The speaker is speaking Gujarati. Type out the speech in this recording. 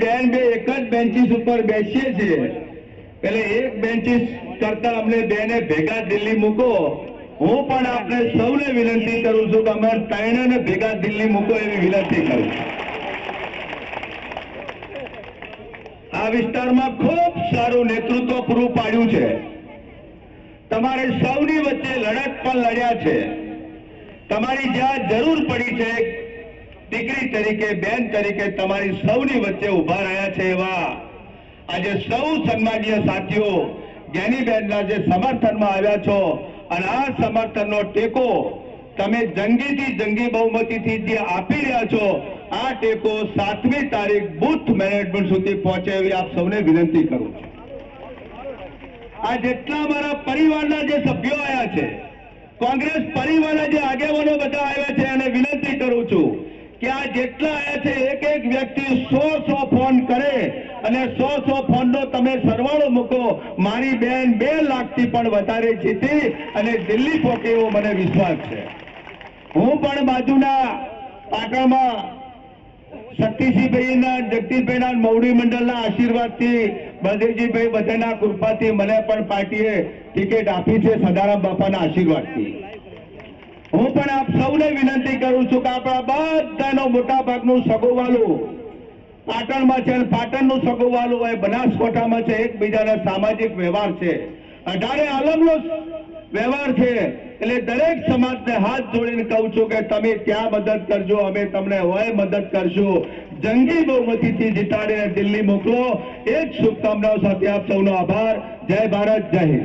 બેન બે એક જ બેન્ચીસ ઉપર બેસીએ છીએ. એટલે એક બેન્ચીસ કરતા અમને બેને ભેગા દિલ્હી મૂકો. હું પણ આપને સૌને વિનંતી કરું છું કે અમે ત્રણેને ભેગા દિલ્હી મૂકો એવી વિનંતી કરું આ વિસ્તારમાં ખૂબ સારું નેતૃત્વ પૂરું પાડ્યું છે. તમારે સૌની વચ્ચે લડત પણ લડ્યા છે. તમારી જ્યાં જરૂર પડી છે દીકરી તરીકે, બેન તરીકે તમારી સૌની વચ્ચે ઊભા રહ્યા છે એવા આજે સૌ સન્માનીય સાથીઓ જ્ઞાનીબેનના જે સમર્થનમાં આવ્યા છો અને આ સમર્થનનો ટેકો તમે જંગીથી જંગી બહુમતીથી જે આપી રહ્યા છો, આ ટેકો સાતમી તારીખ બુથ મેનેજમેન્ટ સુધી પહોંચે એવી આપ સૌને વિનંતી કરું છું. આ જેટલા મારા પરિવારના જે સભ્યો આવ્યા છે, કોંગ્રેસ પરિવારના જે આગેવાનો બધા આવ્યા છે અને વિનંતી કરું છું કે આ જેટલા આવ્યા છે, એક એક વ્યક્તિ સો સો ફોન કરે અને સો સો ફોનનો તમે સરવાળો મૂકો, મારી બેન બે લાખથી પણ વધારે જીતી અને દિલ્હી પહોંચે એવો મને વિશ્વાસ છે. હું પણ બાજુના પાટણમાં શક્તિસિંહભાઈના, જગદીશભાઈના મૌડી મંડળના આશીર્વાદથી બલદેવજીભાઈ બધાના કૃપાથી મને પણ પાર્ટીએ ટિકિટ આપી છે સદારામ બાપાના આશીર્વાદથી. હું પણ આપ સૌને વિનંતી કરું છું કે આપણા બધાનો મોટાભાગનું સગોવાલું પાટણમાં છે અને પાટણનું સગોવાલું હોય, બનાસકોઠામાં છે, એકબીજાના સામાજિક વ્યવહાર છે. અઢારે આલમનો વ્યવહાર છે, એટલે દરેક સમાજને હાથ જોડીને કહું છું કે તમે ત્યાં મદદ કરજો, અમે તમને હોય મદદ કરશું. જંગી બહુમતીથી જીતાડીને દિલ્હી મોકલો. એ જ શુભકામનાઓ સાથે આપ સૌનો આભાર. જય ભારત, જય હિન્દ.